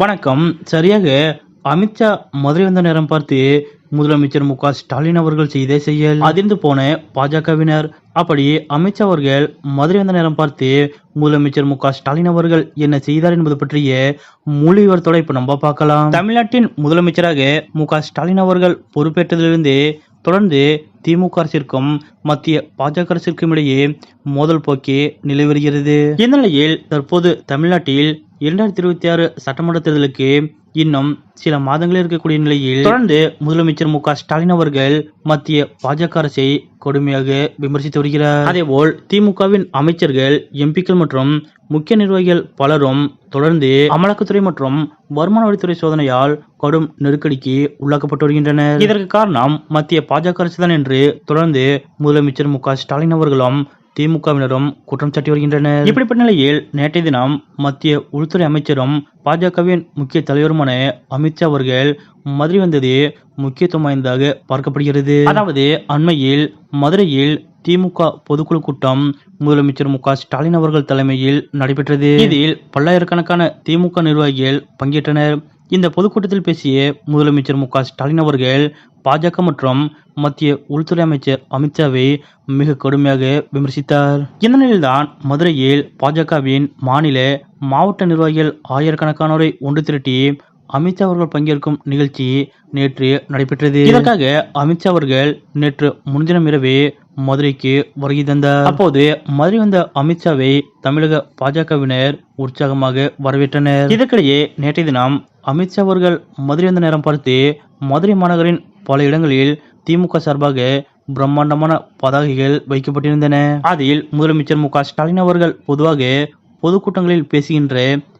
வணக்கம். சரியாக அமித்ஷா மதுரை வந்த நேரம் பார்த்து முதலமைச்சர் மு க ஸ்டாலின் அவர்கள் செய்த செயல். அதிர்ந்து போன பாஜகவினர். அப்படி அமித்ஷா அவர்கள் மதுரை வந்த நேரம் பார்த்து முதலமைச்சர் மு க ஸ்டாலின் அவர்கள் என்ன செய்தார் என்பது பற்றிய முழு விவரத்தோட இப்ப நம்ம பார்க்கலாம். தமிழ்நாட்டின் முதலமைச்சராக மு க ஸ்டாலின் அவர்கள் பொறுப்பேற்றதிலிருந்து தொடர்ந்து திமுக அரசிற்கும் மத்திய பாஜக அரசிற்கும் இடையே மோதல் போக்கே நிலவி வருகிறது. இந்த நிலையில் தற்போது தமிழ்நாட்டில் இரண்டாயிரத்தி இருபத்தி ஆறு சட்டமன்ற தேர்தலுக்கு இன்னும் சில மாதங்களே இருக்கக்கூடிய நிலையில் தொடர்ந்து முதலமைச்சர் மு க ஸ்டாலின் அவர்கள் மத்திய பாஜக அரசை கொடுமையாக விமர்சித்து வருகிறார். அதேபோல் திமுகவின் அமைச்சர்கள் எம்பிக்கள் மற்றும் முக்கிய நிர்வாகிகள் பலரும் தொடர்ந்து அமலாக்கத்துறை மற்றும் வருமான வரித்துறை சோதனையால் கடும் நெருக்கடிக்கு உள்ளாக்கப்பட்டு வருகின்றனர். இதற்கு காரணம் மத்திய பாஜக அரசுதான் என்று தொடர்ந்து முதலமைச்சர் மு க ஸ்டாலின் அவர்களும் திமுகவினரும் குற்றம் சாட்டி வருகின்றனர். இப்படிப்பட்ட நிலையில் நேற்றைய தினம் மத்திய உள்துறை அமைச்சரும் பாஜகவின் முக்கிய தலைவருமான அமித்ஷா அவர்கள் மதுரை வந்தது முக்கியத்துவம் வாய்ந்ததாக பார்க்கப்படுகிறது. அதாவது அண்மையில் மதுரையில் திமுக பொதுக்குழு கூட்டம் முதலமைச்சர் மு ஸ்டாலின் அவர்கள் தலைமையில் நடைபெற்றது. இதில் பல்லாயிரக்கணக்கான திமுக நிர்வாகிகள் பங்கேற்றனர். இந்த பொதுக்கூட்டத்தில் பேசிய முதலமைச்சர் மு க ஸ்டாலின் அவர்கள் பாஜக மற்றும் மத்திய உள்துறை அமைச்சர் அமித்ஷாவை மிக கடுமையாக விமர்சித்தார். இந்த நிலையில்தான் மதுரையில் பாஜகவின் மாநில மாவட்ட நிர்வாகிகள் ஆயிரக்கணக்கானோரை ஒன்று திரட்டி அமித்ஷா அவர்கள் பங்கேற்கும் நிகழ்ச்சி நேற்று நடைபெற்றது. இதற்காக அமித்ஷா அவர்கள் நேற்று முன்தினம் இரவே மதுரைக்கு வருகை தந்தார். அப்போது மதுரை வந்த அமித்ஷாவை தமிழக பாஜகவினர் உற்சாகமாக வரவேற்றனர். இதற்கிடையே நேற்றைய தினம் அமித்ஷா அவர்கள் மதுரை வந்த நேரம் பார்த்து மதுரை மாநகரின் பல இடங்களில் திமுக சார்பாக பிரம்மாண்டமான பதாகைகள் வைக்கப்பட்டிருந்தன. அதில் முதலமைச்சர் மு ஸ்டாலின் அவர்கள் பொதுவாக பொதுக்கூட்டங்களில் பேசுகின்ற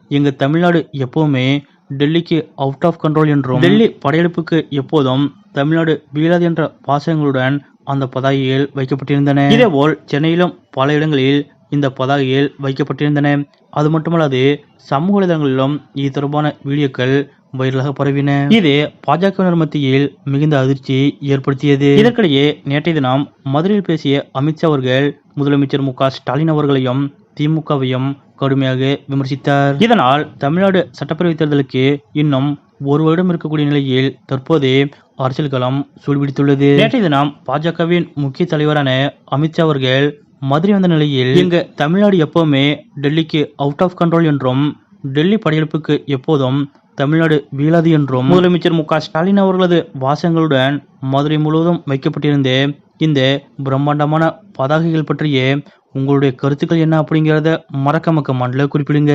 எங்கள் தமிழ்நாடு எப்பவுமே டெல்லிக்கு அவுட் ஆஃப் கண்ட்ரோல் என்றும் டெல்லி படையெடுப்புக்கு எப்போதும் தமிழ்நாடு வீழாது என்ற பாசகங்களுடன் அந்த பதாகைகள் வைக்கப்பட்டிருந்தன. இதேபோல் சென்னையிலும் பல இடங்களில் இந்த பதாகையில் வைக்கப்பட்டிருந்தன. அது மட்டுமல்லாது சமூக வலைதளங்களிலும் இது தொடர்பான வீடியோக்கள் வைரலாக பரவின. இது பாஜகவினர் மத்தியில் மிகுந்த அதிர்ச்சியை ஏற்படுத்தியது. இதற்கிடையே நேற்றைய தினம் மதுரையில் பேசிய அமித்ஷா அவர்கள் முதலமைச்சர் மு க ஸ்டாலின் அவர்களையும் திமுகவையும் கடுமையாக விமர்சித்தார். இதனால் தமிழ்நாடு சட்டப்பேரவை தேர்தலுக்கு இன்னும் ஒரு வருடம் இருக்கக்கூடிய நிலையில் தற்போது அரசியல் களம் சூழ்பிடித்துள்ளது நேற்றைய தினம் பாஜகவின் முக்கிய தலைவரான அமித்ஷா அவர்கள் மதுரை வந்த நிலையில் எங்க? தமிழ்நாடு எப்பவுமே டெல்லிக்கு அவுட் ஆஃப் கண்ட்ரோல் என்றும் டெல்லி படையெடுப்புக்கு எப்போதும் தமிழ்நாடு வீழாது என்றும் முதலமைச்சர் மு க ஸ்டாலின் அவர்களது வாசகங்களுடன் மதுரை முழுவதும் வைக்கப்பட்டிருந்த இந்த பிரம்மாண்டமான பதாகைகள் பற்றிய உங்களுடைய கருத்துக்கள் என்ன அப்படிங்கிறத மறக்காம கமெண்ட்ல குறிப்பிடுங்க.